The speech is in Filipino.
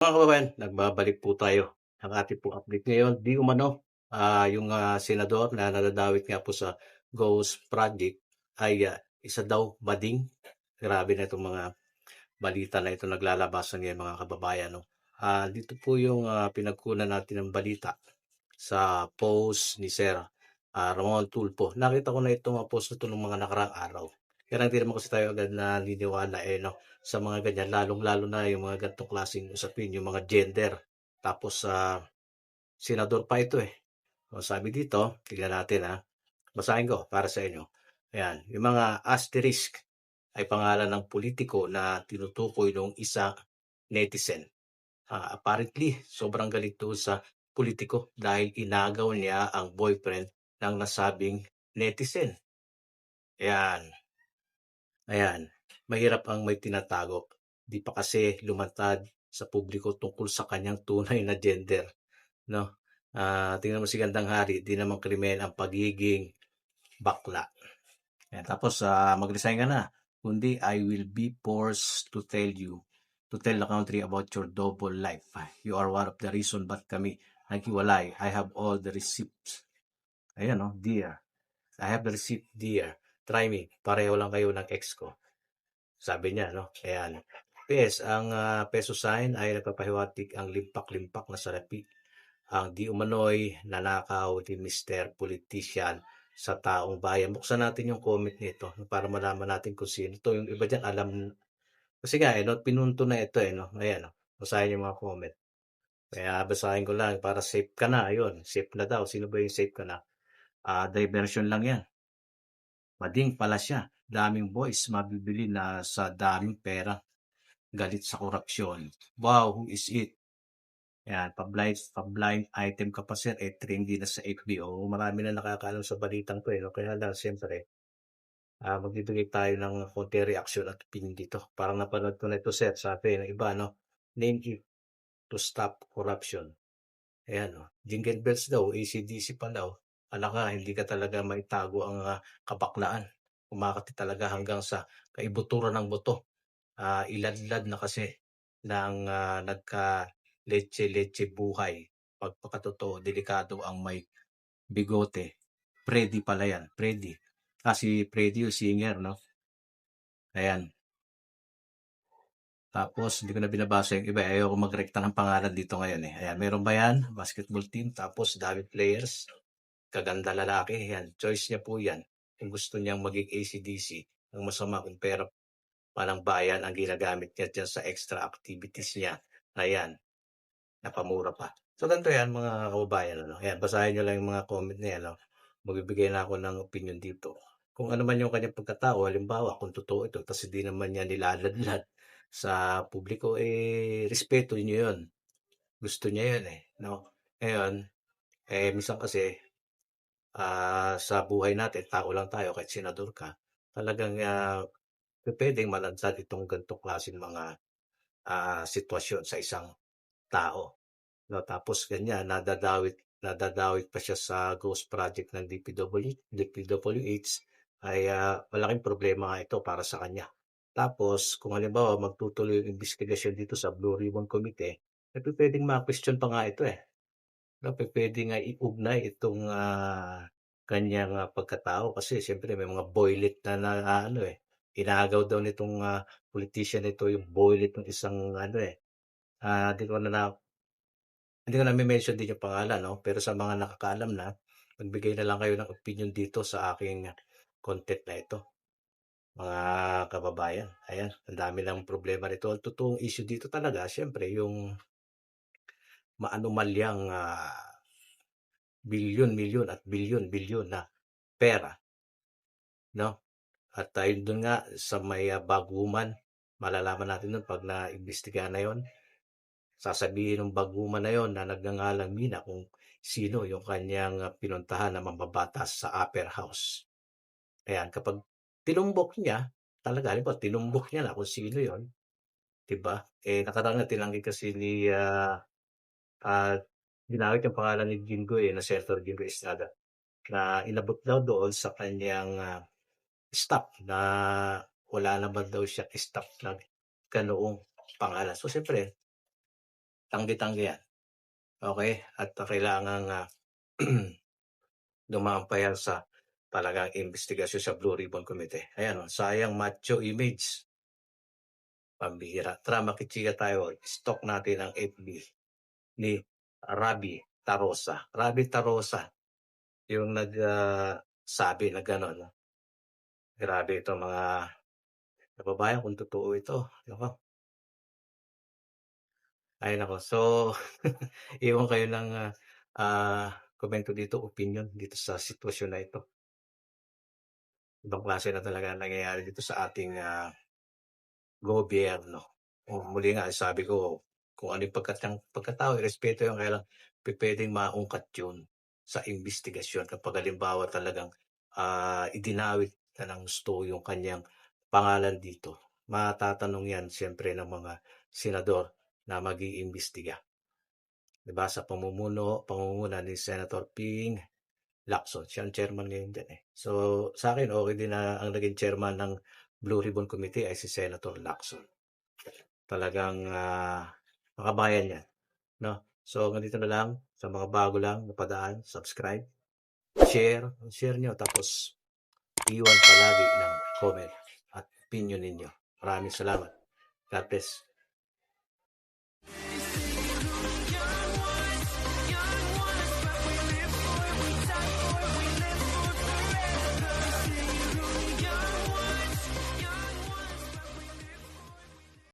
Mga kababayan, nagbabalik po tayo ang ating pong update ngayon. Di umano, ah, yung ah, senador na nadadawit nga po sa Ghost Project ay ah, isa daw bading. Grabe na itong mga balita na ito naglalabasan ngayon mga kababayan. No? Ah, dito po yung ah, pinagkunan natin ng balita sa post ni Sir ah, Ramon Tulpo. Nakita ko na itong mga post na ito ng mga nakarang araw. Kaya hindi naman kasi tayo agad naniniwala eh, no? sa mga ganyan, lalong-lalo na yung mga ganitong klaseng usapin, yung mga gender. Tapos sa senador pa ito eh. O, sabi dito, tignan natin ha. Basahin ko para sa inyo. Ayan, yung mga asterisk ay pangalan ng politiko na tinutukoy ng isa netizen. Ah, apparently, sobrang galit to sa politiko dahil inagaw niya ang boyfriend ng nasabing netizen. Ayan. Ayan, mahirap ang may tinatago. Di pa kasi lumantad sa publiko tungkol sa kanyang tunay na gender. No? Ah, tingnan mo si Gandang Hari, di naman krimen ang pagiging bakla. Ayan, tapos ah, mag-resign ka na. Kundi I will be forced to tell you, to tell the country about your double life. You are one of the reason ba't kami naghiwalay. I have all the receipts. Ayan, no? Dear. I have the receipt, dear. Try me. Pareho lang kayo ng ex ko. Sabi niya, no? Ayan. PS, ang ah, peso sign ay nagpapahiwatig ang limpak-limpak na salapi. Ang di umano'y nanakaw ni Mr. Politician sa taong bayan. Buksan natin yung comment nito para malaman natin kung sino to. Yung iba dyan alam. Kasi nga, eh, no, pinunto na ito eh. No? Ayan, no? basahin yung mga comment. Kaya basahin ko lang para safe ka na. Ayun, safe na daw. Sino ba yung safe ka na? Ah, diversion lang yan. Mading pala siya. Daming boys mabibili na sa daming pera. Galit sa korupsyon. Wow, who is it? Yan, pa-blind, pa-blind item ka pa sir, eh trendy na sa FBO. Marami na nakakaalam sa balitang to eh. No? Kaya lang, siyempre, ah magbibigay tayo ng konti reaction at opinion dito. Parang napanood ko na ito sir, sabi ng iba, no? Name it to stop corruption. Ayan, no? Jingle bells daw, ACDC pa daw. Alam ka, hindi ka talaga maitago ang ah, kabaklaan. Umakati talaga hanggang sa kaibuturan ng buto. Ah, iladlad na kasi ng ah, nagka leche-leche buhay. Pagpakatotoo, delikado ang may bigote. Freddy pala yan, Freddy. Ah, si Freddy yung singer, no? Ayan. Tapos, hindi ko na binabasa yung iba. Ayaw ko magrekta ng pangalan dito ngayon eh. Ayan, meron ba yan? Basketball team. Tapos, dami players. Kaganda lalaki. Ayan, choice niya po yan. Kung gusto niyang maging ACDC, ang masama kung pera pa ng bayan ang ginagamit niya dyan sa extra activities niya. Ayan, napamura pa. So, ganito yan mga kababayan. Ano? Ayan, basahin nyo lang yung mga comment niya. Ano? Magbibigay na ako ng opinion dito. Kung ano man yung kanyang pagkatao, halimbawa, kung totoo ito, tapos hindi naman niya nilaladlad sa publiko, eh, respeto niyo yun. Gusto niya yun eh. No? Ngayon, eh, minsan kasi, ah, sa buhay natin, tao lang tayo, kahit senador ka, talagang uh, pwedeng malansad itong ganitong klaseng mga ah, sitwasyon sa isang tao. No, tapos ganyan, nadadawit, nadadawit pa siya sa ghost project ng DPW, DPWH, ay ah, malaking problema nga ito para sa kanya. Tapos, kung halimbawa magtutuloy yung investigasyon dito sa Blue Ribbon Committee, eh, pwedeng ma-question pa nga ito eh. No, pwede nga iugnay itong ah, kanyang ah, pagkatao kasi siyempre may mga boylet na, na ah, ano eh. Inagaw daw nitong ah, politician ito yung boylet ng isang ano eh. Ah, di ko na na hindi ko na mention din yung pangalan, no? Pero sa mga nakakaalam na, magbigay na lang kayo ng opinion dito sa aking content na ito. Mga kababayan, ayan, ang dami ng problema nito. Ang totoong issue dito talaga, syempre, yung maanumalyang ah, bilyon, milyon at bilyon, bilyon na pera. No? At tayo doon nga sa may uh, baguman, malalaman natin doon pag na-imbestigahan na yon sasabihin ng baguman na yon na nagngangalang Mina kung sino yung kanyang ah, pinuntahan na mambabatas sa upper house. Ayan, kapag tinumbok niya, talaga, halimbawa, tinumbok niya na kung sino yon di ba? Eh, nakarang na tinanggi kasi ni, uh, uh, ginamit yung pangalan ni Jingo eh, na Senator Jingo Estrada, na inabot daw doon sa kanyang uh, staff na wala naman daw siya staff na ganoong pangalan. So, siyempre, tanggi-tanggi yan. Okey, at kailangang, ah, dumaan pa yan sa talagang imbestigasyon sa Blue Ribbon Committee. Ayan, oh, sayang macho image. Pambihira. Tara makichika tayo, stalk natin ang FB ni Raby Tarosa. Raby Tarosa, yung nag, ah, sabi na gano'n. Grabe itong mga kababayan kung totoo ito, naku. Ay naku, so iwan kayo ng, ah, ah, komento dito, opinyon dito sa sitwasyon na ito. Ibang klase na talaga ang nangyayari dito sa ating, ah, gobyerno. Oh, muli nga sabi ko, kung ano yung pagkatao, irespeto yun, kaya lang pupuwedeng maungkat yun sa imbestigasyon kapag halimbawa talagang, ah, idinawit na ng husto yung kanyang pangalan dito. Matatanong yan siyempre ng mga senador na mag-iimbestiga. 'Di ba, sa pamumuno pangunguna ni Senator Ping Lacson, siya ang chairman ngayon diyan, eh. So, sa'kin okey din na ang naging chairman ng Blue Ribbon Committee ay si Senator Lacson. Talagang, ah, makabayan yan, 'no. So, ganito na lang, sa mga bago lang napadaan, subscribe, share, share niyo tapos iwan palagi ng comment at opinyon ninyo. Maraming salamat. God bless.